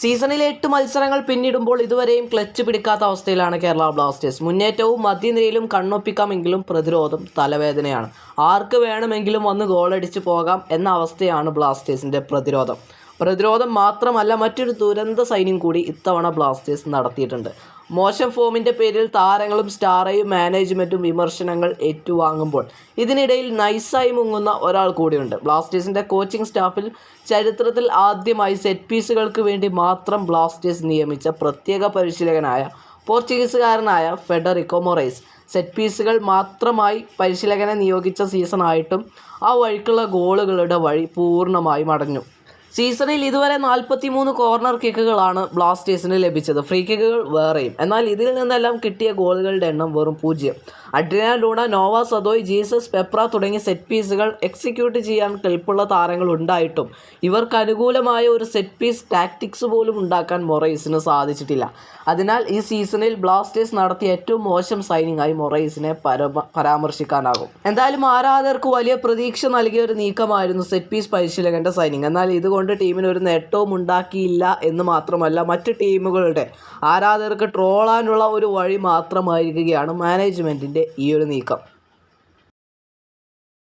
സീസണിലെ എട്ട് മത്സരങ്ങൾ പിന്നിടുമ്പോൾ ഇതുവരെയും ക്ലച്ച് പിടിക്കാത്ത അവസ്ഥയിലാണ് കേരള ബ്ലാസ്റ്റേഴ്സ്. മുന്നേറ്റവും മധ്യനിരയിലും കണ്ണൊപ്പിക്കാമെങ്കിലും പ്രതിരോധം തലവേദനയാണ്. ആർക്ക് വേണമെങ്കിലും വന്ന് ഗോളടിച്ച് പോകാം എന്ന അവസ്ഥയാണ് ബ്ലാസ്റ്റേഴ്സിന്റെ പ്രതിരോധം. പ്രതിരോധം മാത്രമല്ല മറ്റൊരു ദുരന്ത സൈന്യം കൂടി ഇത്തവണ ബ്ലാസ്റ്റേഴ്സ് നടത്തിയിട്ടുണ്ട്. മോശം ഫോമിന്റെ പേരിൽ താരങ്ങളും സ്റ്റാറയും മാനേജ്മെന്റും വിമർശനങ്ങൾ ഏറ്റുവാങ്ങുമ്പോൾ ഇതിനിടയിൽ നൈസായി മുങ്ങുന്ന ഒരാൾ കൂടിയുണ്ട്. ബ്ലാസ്റ്റേഴ്സിന്റെ കോച്ചിങ് സ്റ്റാഫിൽ ചരിത്രത്തിൽ ആദ്യമായി സെറ്റ് പീസുകൾക്ക് വേണ്ടി മാത്രം ബ്ലാസ്റ്റേഴ്സ് നിയമിച്ച പ്രത്യേക പരിശീലകനായ പോർച്ചുഗീസുകാരനായ ഫെഡറിക്കോ മൊറൈസ്. സെറ്റ് പീസുകൾ മാത്രമായി പരിശീലകനെ നിയോഗിച്ച സീസണായിട്ടും ആ വഴിക്കുള്ള ഗോളുകളുടെ വഴി പൂർണമായും അടഞ്ഞു. സീസണിൽ ഇതുവരെ നാൽപ്പത്തി മൂന്ന് കോർണർ കിക്കുകളാണ് ബ്ലാസ്റ്റേഴ്സിന് ലഭിച്ചത്. ഫ്രീ കിക്കുകൾ വേറെയും. എന്നാൽ ഇതിൽ നിന്നെല്ലാം കിട്ടിയ ഗോളുകളുടെ എണ്ണം വെറും പൂജ്യം. Adrian Luna Noah Sadaoui Jesus Peprah തുടങ്ങിയ സെറ്റ് പീസുകൾ എക്സിക്യൂട്ട് ചെയ്യാൻ കെൽപ്പുള്ള താരങ്ങൾ ഉണ്ടായിട്ടും ഇവർക്ക് അനുകൂലമായ ഒരു സെറ്റ് പീസ് ടാക്ടിക്സ് പോലും ഉണ്ടാക്കാൻ മൊറൈസിന് സാധിച്ചിട്ടില്ല. അതിനാൽ ഈ സീസണിൽ ബ്ലാസ്റ്റേഴ്സ് നടത്തിയ ഏറ്റവും മോശം സൈനിങ് ആയി മൊറൈസിനെ പരമ പരാമർശിക്കാനാകും. എന്തായാലും ആരാധകർക്ക് വലിയ പ്രതീക്ഷ നൽകിയ ഒരു നീക്കമായിരുന്നു സെറ്റ് പീസ് പരിശീലകന്റെ സൈനിങ് എന്നാൽ ഇതുകൊണ്ട് ടീമിന് ഒരു നേട്ടവും ഉണ്ടാക്കിയില്ല എന്ന് മാത്രമല്ല മറ്റ് ടീമുകളുടെ ആരാധകർക്ക് ട്രോളാനുള്ള ഒരു വഴി മാത്രമായിരിക്കുകയാണ് മാനേജ്മെന്റിന്റെ ഈ ഒരു നീക്കം.